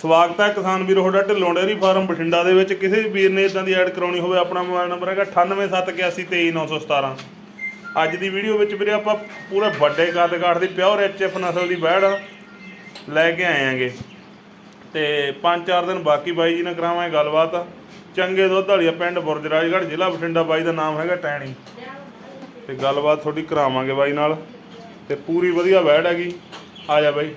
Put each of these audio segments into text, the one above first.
ਸਵਾਗਤ ਹੈ ਕਿਸਾਨ ਵੀਰੋ, ਤੁਹਾਡਾ ਢਿੱਲੋਂ ਡੇਅਰੀ ਫਾਰਮ ਬਠਿੰਡਾ ਦੇ ਵਿੱਚ। ਕਿਸੇ ਵੀ ਵੀਰ ਨੇ ਇਦਾਂ ਦੀ ਐਡ ਕਰਾਉਣੀ ਹੋਵੇ, ਆਪਣਾ ਮੋਬਾਈਲ ਨੰਬਰ ਹੈਗਾ 9871823917 ਅੱਜ ਦੀ ਵੀਡੀਓ ਵਿੱਚ ਵੀਰੇ ਆਪਾਂ ਪੂਰੇ ਵੱਡੇ ਕੱਦ ਕਾਠ ਦੀ ਪਿਓਰ ਐਚਐਫ ਨਸਲ ਦੀ ਬੈੜ ਲੈ ਕੇ ਆਏ ਆਂਗੇ ਤੇ ਪੰਜ ਚਾਰ ਦਿਨ ਬਾਕੀ ਬਾਈ ਜੀ ਨਾਲ ਕਰਾਵਾਂਗੇ ਗੱਲਬਾਤ। ਚੰਗੇ ਦੁੱਧ ਵਾਲੀ ਪਿੰਡ ਬੁਰਜ ਰਾਜਗੜ੍ਹ ਜ਼ਿਲ੍ਹਾ ਬਠਿੰਡਾ ਬਾਈ ਦਾ ਨਾਮ ਹੈਗਾ ਟੈਣੀ। ਤੇ ਗੱਲਬਾਤ ਤੁਹਾਡੀ ਕਰਾਵਾਂਗੇ ਬਾਈ ਨਾਲ। ਤੇ ਪੂਰੀ ਵਧੀਆ ਬੈੜ ਹੈਗੀ। ਆ ਜਾ ਬਾਈ।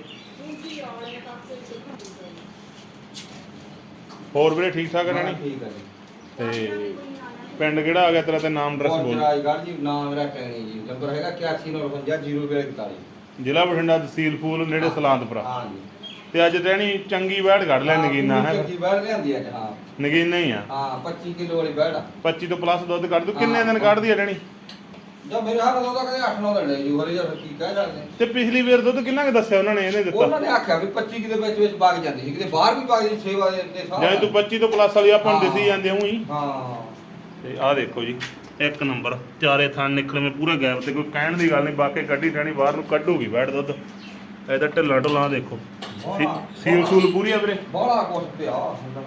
ਹੋਰ ਵੀਰੇ ਠੀਕ ਠਾਕ ਨਹੀਂ ਠੀਕ ਹੈ ਜੀ। ਤੇ ਪਿੰਡ ਕਿਹੜਾ ਆ ਗਿਆ ਤੇਰਾ ਤੇ ਨਾਮ ਐਡਰੈਸ ਬੋਲ। ਰਾਜਗੜ੍ਹ ਜੀ ਨਾਮ ਮੇਰਾ ਟੈਣੀ ਜੀ। ਨੰਬਰ ਹੈਗਾ 81950241 ਜ਼ਿਲ੍ਹਾ ਬਠਿੰਡਾ ਤਹਿਸੀਲ ਫੂਲ ਨੇੜੇ ਸਲਾਂਤਪੁਰਾ। ਹਾਂ ਜੀ। ਤੇ ਅੱਜ ਟੈਣੀ ਚੰਗੀ ਬੈੜ ਕੱਢ ਲੈ ਨਗੀਨਾ ਹੈ ਜੀ ਬੈਠ ਲਿਆਂਦੀ ਅੱਜ ਹਾਂ। ਨਗੀਨਾ ਹੀ ਆ। ਹਾਂ 25 ਕਿਲੋ ਵਾਲੀ ਬੈਠ 25 ਤੋਂ ਪਲੱਸ ਦੁੱਧ ਕੱਢ ਦੂ। ਕਿੰਨੇ ਦਿਨ ਕੱਢਦੀ ਆ ਟੈਣੀ ਜਦ ਮੇਰੇ ਹੱਥ ਉਹਦਾ ਕਹਿੰਦੇ 8 9 ਦਿਨ ਜੀ ਹਰੇ ਜਦ ਕੀ ਕਹਿ ਸਕਦੇ? ਤੇ ਪਿਛਲੀ ਵਾਰ ਦੁੱਧ ਕਿੰਨਾ ਕੁ ਦੱਸਿਆ ਉਹਨਾਂ ਨੇ ਇਹਨੇ ਉਹਨਾਂ ਦਿੱਤਾ ਨੇ ਆਖਿਆ ਵੀ 25 ਕਿਲੋ ਵਿੱਚ ਵਿੱਚ ਵਗ ਜਾਂਦੀ ਸੀ ਕਿਤੇ ਬਾਹਰ ਵੀ ਵਗ ਜਾਂਦੀ 6 ਵਜੇ ਤੇ ਸਾਰਾ ਜਾਨੀ ਤੂੰ 25 ਤੋਂ ਪਲੱਸ ਵਾਲੀ ਆਪਾਂ ਨੂੰ। ਦਿਸੀ ਜਾਂਦੇ ਹੂੰ ਹੀ। ਹਾਂ ਤੇ ਆਹ ਦੇਖੋ ਜੀ ਇੱਕ ਨੰਬਰ ਚਾਰੇ ਥਾਂ ਨਿਕਲਵੇਂ ਪੂਰੇ ਗੈਪ ਤੇ ਕੋਈ ਕਹਿਣ ਦੀ ਗੱਲ ਨਹੀਂ ਬਾਕੀ ਕੱਢੀ ਟੈਣੀ ਬਾਹਰ ਨੂੰ ਕੱਢੂਗੀ ਬੈਠ ਦੁੱਧ। ਇਹਦਾ ਢਿੱਲਾ ਢੁੱਲਾ ਦੇਖੋ। ਸੀ- ਸੀਲ ਸੂਲ ਪੂਰੀ ਆ ਵੀਰੇ? ਬੜਾ ਕੁਛ ਪਿਆ।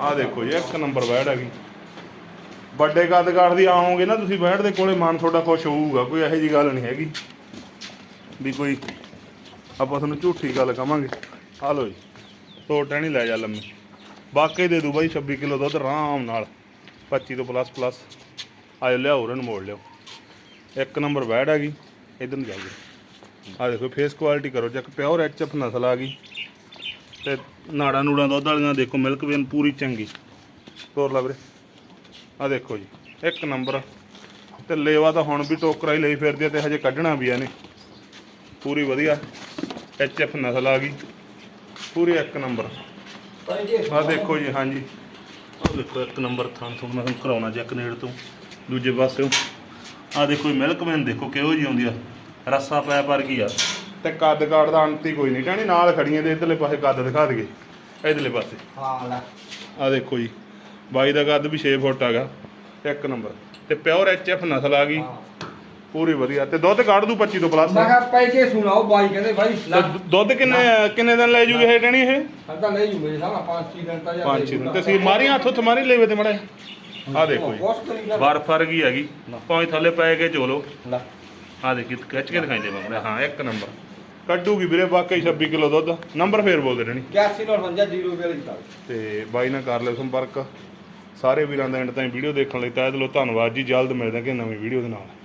ਆਹ ਦੇਖੋ ਜੀ ਇੱਕ ਨੰਬਰ ਬੈੜ ਹੈਗੀ। ਵੱਡੇ ਕੱਦ ਕਾਠ ਦੀ ਆਓਗੇ ਨਾ, ਤੁਸੀਂ ਬੈਠ ਦੇ ਕੋਲੇ, ਮਨ ਤੁਹਾਡਾ ਖੁਸ਼ ਹੋਊਗਾ, ਕੋਈ ਇਹੋ ਜੀ ਗੱਲ ਨਹੀਂ ਹੈਗੀ। ਵੀ ਕੋਈ ਆਪਾਂ ਤੁਹਾਨੂੰ ਝੂਠੀ ਗੱਲ ਕਵਾਂਗੇ। ਆ ਲੋ ਜੀ ਤੋੜ ਟਹਿਣੀ ਲੈ ਜਾ ਲੰਮੀ। ਬਾਕੀ ਦੇ ਦੂ ਬਾਈ 26 ਕਿਲੋ ਦੁੱਧ ਆਰਾਮ ਨਾਲ। 25 ਤੋਂ ਪਲੱਸ ਪਲੱਸ ਆਇਓ ਲਿਆਓ ਉਹਨਾਂ ਮੋੜ ਲਿਓ ਇੱਕ ਨੰਬਰ ਬੈਡ ਹੈਗੀ, ਇਧਰ ਨੂੰ ਜਾਈਏ ਆ ਦੇਖੋ ਫੇਸ ਕੁਆਲਿਟੀ ਕਰੋ। ਚੱਕ ਪਿਓਰ ਐਚਐਫ ਨਸਲ ਆ ਗਈ, ਤੇ ਨਾੜਾਂ ਨੂੜਾਂ ਦੁੱਧ ਵਾਲੀਆਂ ਦੇਖੋ ਮਿਲਕ ਵੇਨ ਪੂਰੀ ਚੰਗੀ। ਤੋਰ ਲਾ ਵੀਰੇ। ਆ ਦੇਖੋ ਜੀ ਇੱਕ ਨੰਬਰ। ਤੇ ਲੇਵਾ ਤਾਂ ਹੁਣ ਵੀ ਟੋਕਰਾ ਹੀ ਲਈ ਫਿਰਦੀ ਆ ਤੇ ਹਜੇ ਕੱਢਣਾ ਵੀ ਆ ਨੇ ਪੂਰੀ ਵਧੀਆ ਐਚ ਐਫ ਨਸਲ ਆ ਗਈ। ਪੂਰੀ ਇੱਕ ਨੰਬਰ। ਜੀ ਆ ਦੇਖੋ ਜੀ ਹਾਂਜੀ। ਆ ਦੇਖੋ ਇੱਕ ਨੰਬਰ ਥਾਂ ਤੋਂ ਮੈਂ ਤੁਹਾਨੂੰ ਕਰਾਉਣਾ ਚੈੱਕ ਨੇੜ ਤੋਂ ਦੂਜੇ ਪਾਸਿਓਂ। ਆ ਦੇਖੋ ਮਿਲਕ ਵੇਨ ਦੇਖੋ ਕਿਹੋ ਜੀ ਆਉਂਦੀ ਆ। ਰੱਸਾ ਪੈ ਪਰ ਕੀ ਆ? ਤੇ ਕੱਦ ਕਾੜ ਦਾ ਅੰਤ ਹੀ ਕੋਈ ਨਹੀਂ। ਟਾਣੀ ਨਾਲ ਖੜੀਆਂ ਦੇ ਇਧਰਲੇ ਪਾਸੇ ਕੱਦ ਦਿਖਾ ਦਈਏ। ਇਧਰਲੇ ਪਾਸੇ। ਹਾਂ ਆ ਦੇਖੋ ਜੀ। ਬਾਈ ਦਾ ਕੱਦ ਵੀ 6 ਫੁੱਟ ਹੈਗਾ ਇੱਕ ਨੰਬਰ। ਤੇ ਪਿਓਰ ਐਫ ਨਸਲ ਆ ਗਈ। ਪੂਰੀ ਵਧੀਆ। ਤੇ ਦੁੱਧ ਕੱਢ ਦੂ 25 ਤੋਂ ਪਲੱਸ ਮੈਂ ਕਿਹਾ ਪੈ ਕੇ ਸੁਣਾਓ ਬਾਈ ਕਹਿੰਦੇ ਬਾਈ ਦੁੱਧ ਕਿੰਨੇ ਕਿੰਨੇ ਦਿਨ ਲੈ ਜੂਗੇ ਇਹ ਟਣੀ ਇਹ? ਸਾਡਾ ਲੈ ਜੂ ਮੇਰੇ ਸਾਹਮਣੇ ਪੰਜ ਛੇ ਦਿਨ ਤਾਂ ਜਾਂ ਪੰਜ ਛੇ ਦਿਨ। ਤੇ ਸੀ ਮਾਰੀ ਹੱਥੋਂ ਥਮਾਰੀ ਲੈਵੇ ਤੇ ਮੜਾ ਆ ਦੇਖੋ ਜੀ। ਕੋਸ ਕਰੀ ਜਾ ਬਰਫ ਵਰਗੀ ਹੈਗੀ। ਭਾਵੇਂ ਥੱਲੇ ਪੈ ਕੇ ਚੋਲੋ ਲੈ ਆ ਦੇਖੀ ਖਿੱਚ ਕੇ ਦਿਖਾਈ ਦੇ ਮੈਂ। ਹਾਂ ਇੱਕ ਨੰਬਰ। ਕੱਢੂਗੀ ਵੀਰੇ ਵਾਕਈ 26 ਕਿਲੋ ਦੁੱਧ। ਨੰਬਰ ਫੇਰ ਬੋਲ ਦੇ ਟਣੀ 81950241 ਤੇ ਬਾਈ ਨਾਲ ਕਰ ਲਿਓ ਸੰਪਰਕ। ਸਾਰੇ ਵੀਰਾਂ ਦਾ ਐਂਡ ਤਾਈਂ ਵੀਡੀਓ ਦੇਖਣ ਲਈ ਤਹਿ ਦਿਲੋਂ ਧੰਨਵਾਦ ਜੀ। ਜਲਦ ਮਿਲਦੇ ਹਾਂ ਕਿ ਨਵੀਂ ਵੀਡੀਓ ਦੇ ਨਾਲ।